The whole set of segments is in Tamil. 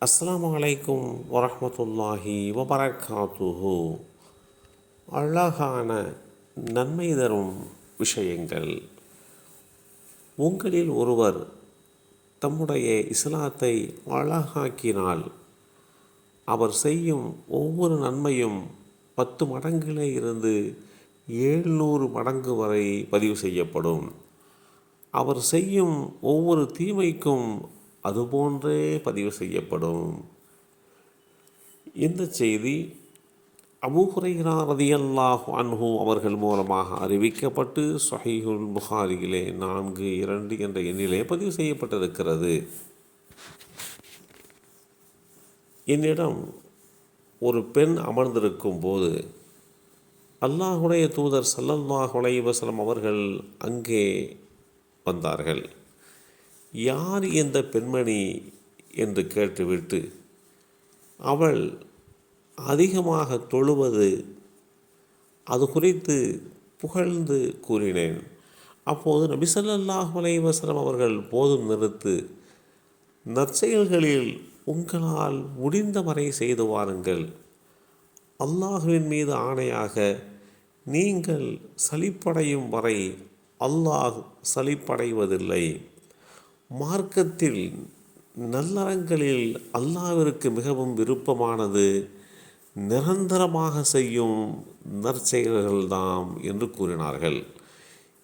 அஸ்லாம் வலைக்கும் வரமத்துல்லாஹி வபரகாத்துஹு. அழகான நன்மை தரும் விஷயங்கள். உங்களில் ஒருவர் தம்முடைய இஸ்லாத்தை அழகாக்கினால் அவர் செய்யும் ஒவ்வொரு நன்மையும் பத்து மடங்கிலே இருந்து ஏழ்நூறு மடங்கு வரை பதிவு செய்யப்படும். அவர் செய்யும் ஒவ்வொரு தீமைக்கும் அதுபோன்றே பதிவு செய்யப்படும். இந்த செய்தி அபூ ரதியல்லாஹ் ரதியல்லாஹு அன்ஹு அவர்கள் மூலமாக அறிவிக்கப்பட்டு சொஹீஹுல் புகாரியிலே நான்கு இரண்டு என்ற எண்ணிலே பதிவு செய்யப்பட்டிருக்கிறது. என்னிடம் ஒரு பெண் அமர்ந்திருக்கும் போது அல்லாஹுடைய தூதர் சல்லல்லாஹ் உலைவசலம் அவர்கள் அங்கே வந்தார்கள். யார் இந்த பெண்மணி என்று கேட்டுவிட்டு அவள் அதிகமாக தொழுவது அது குறித்து புகழ்ந்து கூறினேன். அப்போது நபிசல்லாஹ் ஸல்லல்லாஹு அவர்கள் போதும் நிறுத்து நற்செயல்களில் உங்களால் முடிந்தவரை செய்து வாருங்கள். அல்லாஹுவின் மீது ஆணையாக நீங்கள் சலிப்படையும் வரை அல்லாஹ் சலிப்படைவதில்லை. மார்க்கத்தில் நல்லறங்களில் அல்லாவிற்கு மிகவும் விருப்பமானது நிரந்தரமாக செய்யும் நற்செயல்கள்தாம் என்று கூறினார்கள்.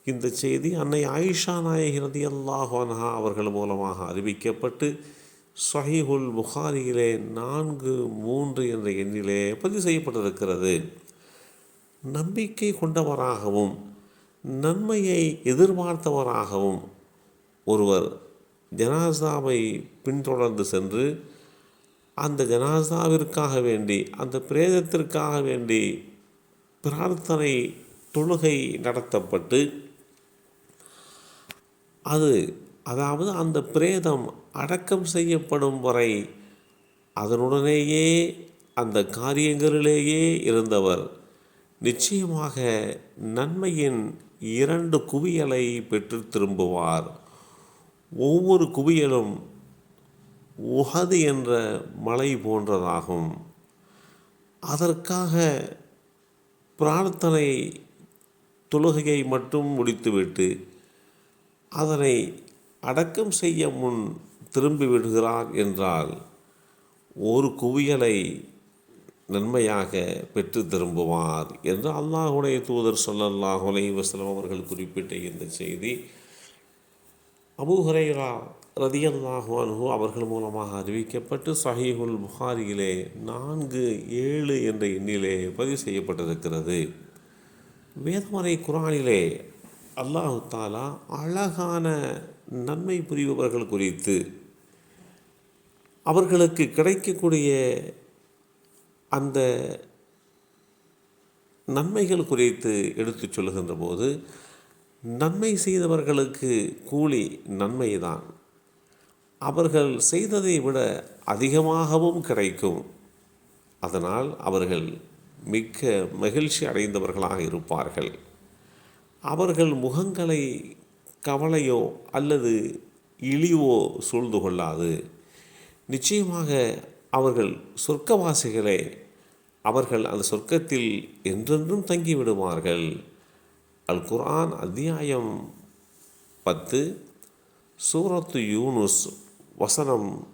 இந்த செய்தி அன்னை ஆயிஷா நாயகிரதி ரதி அவர்கள் மூலமாக அறிவிக்கப்பட்டு சஹிஹுல் புகாரியிலே நான்கு மூன்று என்ற எண்ணிலே பதிவு செய்யப்பட்டிருக்கிறது. நம்பிக்கை கொண்டவராகவும் நன்மையை எதிர்பார்த்தவராகவும் ஒருவர் ஜனாசாவை பின்தொடர்ந்து சென்று அந்த ஜனாசாவிற்காக வேண்டி அந்த பிரேதத்திற்காக வேண்டி பிரார்த்தனை தொழுகை நடத்தப்பட்டு அது அதாவது அந்த பிரேதம் அடக்கம் செய்யப்படும் வரை அதனுடனேயே அந்த காரியங்களிலேயே இருந்தவர். நிச்சயமாக நன்மையின் இரண்டு குவியலை பெற்று திரும்புவார். ஒவ்வொரு குவியலும் உஹது என்ற மலை போன்றதாகும். அதற்காக பிரார்த்தனை தொழுகையை மட்டும் முடித்துவிட்டு அதனை அடக்கம் செய்ய முன் திரும்பி விடுகிறார் என்றால் ஒரு குவியலை நன்மையாக பெற்று திரும்புவார் என்று அல்லாஹுடைய தூதர் சொல்லல்லாஹ் அலைஹி அவர்கள் குறிப்பிட்ட இந்த செய்தி. அபூ ரதியல்லாஹு அனுகு அவர்கள் மூலமாக அறிவிக்கப்பட்டு சஹீஹுல் புகாரியிலே நான்கு ஏழு என்ற எண்ணிலே பதிவு செய்யப்பட்டிருக்கிறது. வேதமறை குரானிலே அல்லாஹு தாலா அழகான நன்மை புரிபவர்கள் குறித்து அவர்களுக்கு கிடைக்கக்கூடிய அந்த நன்மைகள் குறித்து எடுத்துச் சொல்லுகின்ற போது நன்மை செய்தவர்களுக்கு கூலி நன்மைதான். அவர்கள் செய்ததை விட அதிகமாகவும் கிடைக்கும். அதனால் அவர்கள் மிக்க மகிழ்ச்சி அடைந்தவர்களாக இருப்பார்கள். அவர்கள் முகங்களை கவலையோ அல்லது இழிவோ சூழ்ந்து கொள்ளாது. நிச்சயமாக அவர்கள் சொர்க்கவாசிகளே அவர்கள் அந்த சொர்க்கத்தில் என்றென்றும் தங்கிவிடுவார்கள். அல் குர்ஆன் அத்தியாயம் பத்து சூரத்து யூனுஸ் வசனம்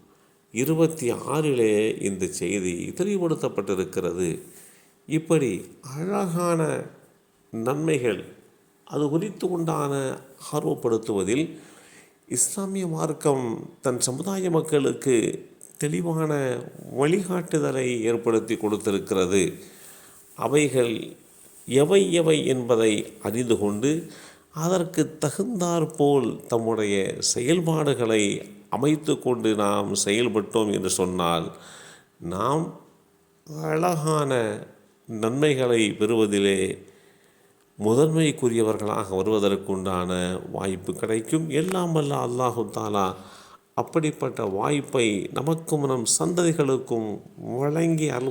இருபத்தி ஆறிலே இந்த செய்தி தெளிவுபடுத்தப்பட்டிருக்கிறது. இப்படி அழகான நன்மைகள் அது குறித்து உண்டான ஆர்வப்படுத்துவதில் இஸ்லாமிய மார்க்கம் தன் சமுதாய மக்களுக்கு தெளிவான வழிகாட்டுதலை ஏற்படுத்தி கொடுத்திருக்கிறது. அவைகள் எவை எவை என்பதை அறிந்து கொண்டு அதற்கு தகுந்தாற்போல் தம்முடைய செயல்பாடுகளை அமைத்து கொண்டு நாம் செயல்பட்டோம் என்று சொன்னால் நாம் அழகான நன்மைகளை பெறுவதிலே முதன்மைக்குரியவர்களாக வருவதற்குண்டான வாய்ப்பு கிடைக்கும். எல்லாம் வல்ல அல்லாஹு தாலா அப்படிப்பட்ட வாய்ப்பை நமக்கும் நம் சந்ததிகளுக்கும் வழங்கி அருள்